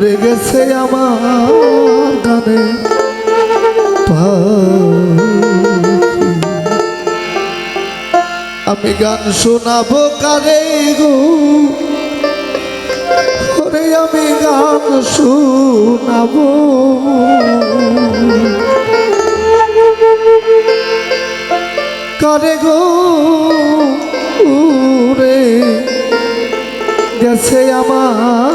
উড়ে গেছে আমার গানে। আমি গান শোনাবো কারে গো। করে আমি গান শুনাবো। কারে গো রে গেছে আমার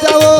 Chavo.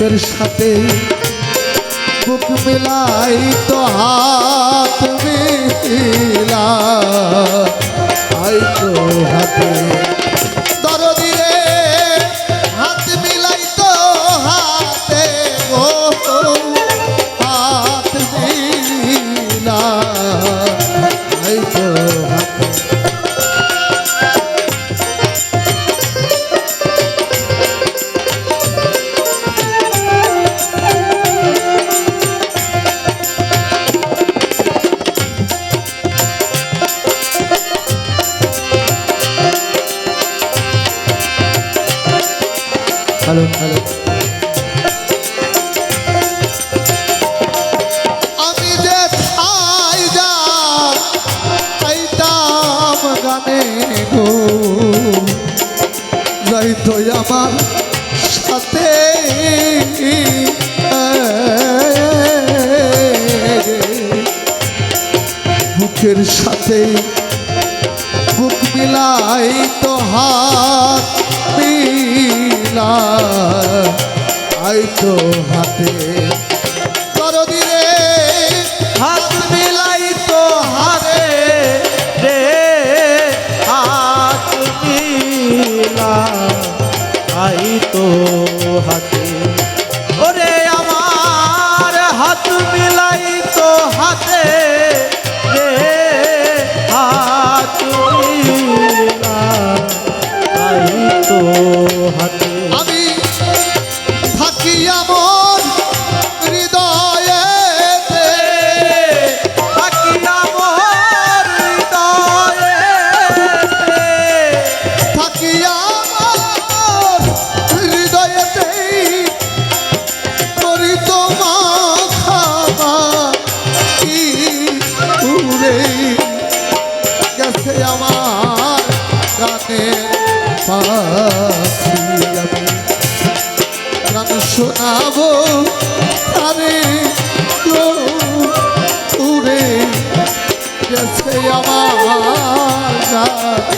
হাতের সাথে বুক মিলাই তো হাত মিলা আই তো হাতে হয়তো আমার সাথে মুখের সাথে বুক মিলাই তো হাত মিলা আই তো হাতে। তো হাত খাব আরে উড়ে গেছে আমার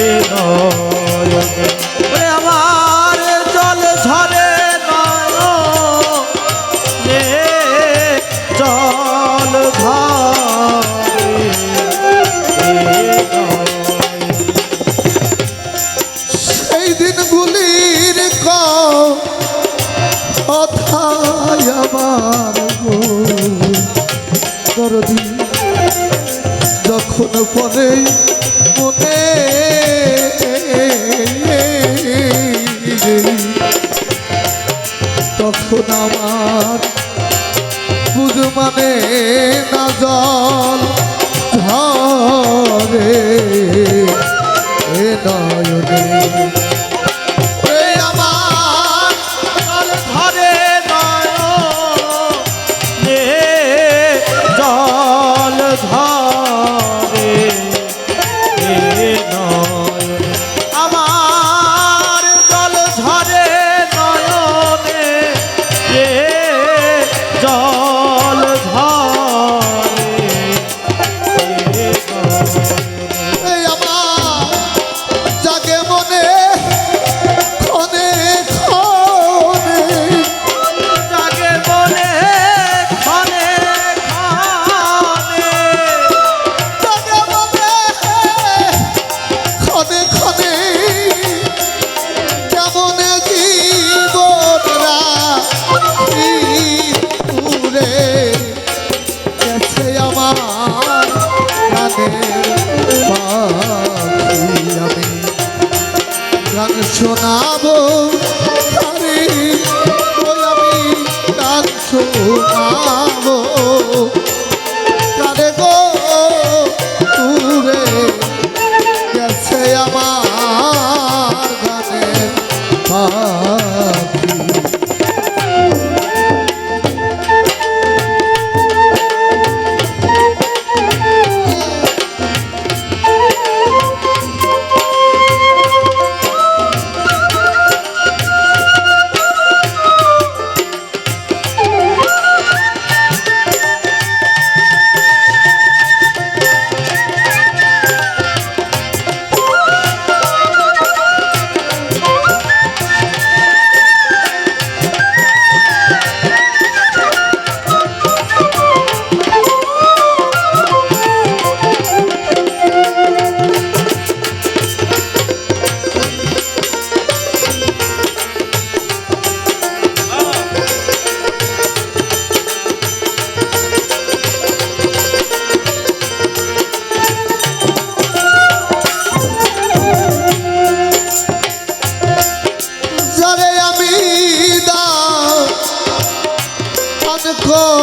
কখন পরে মনে তখন আমার বুঝ মানে না যা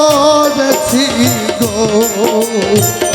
করেছি গো।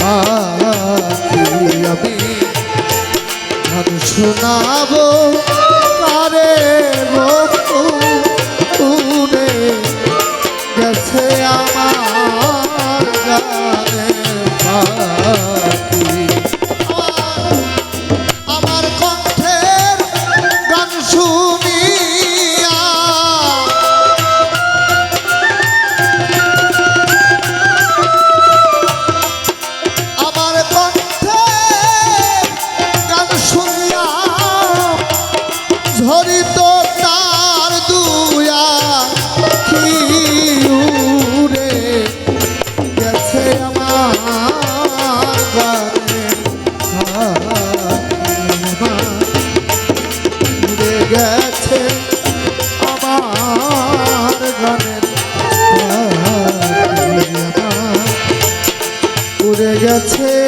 পাখি আমি গান শোনাবো গেছে আমার গানের উড়ে গেছে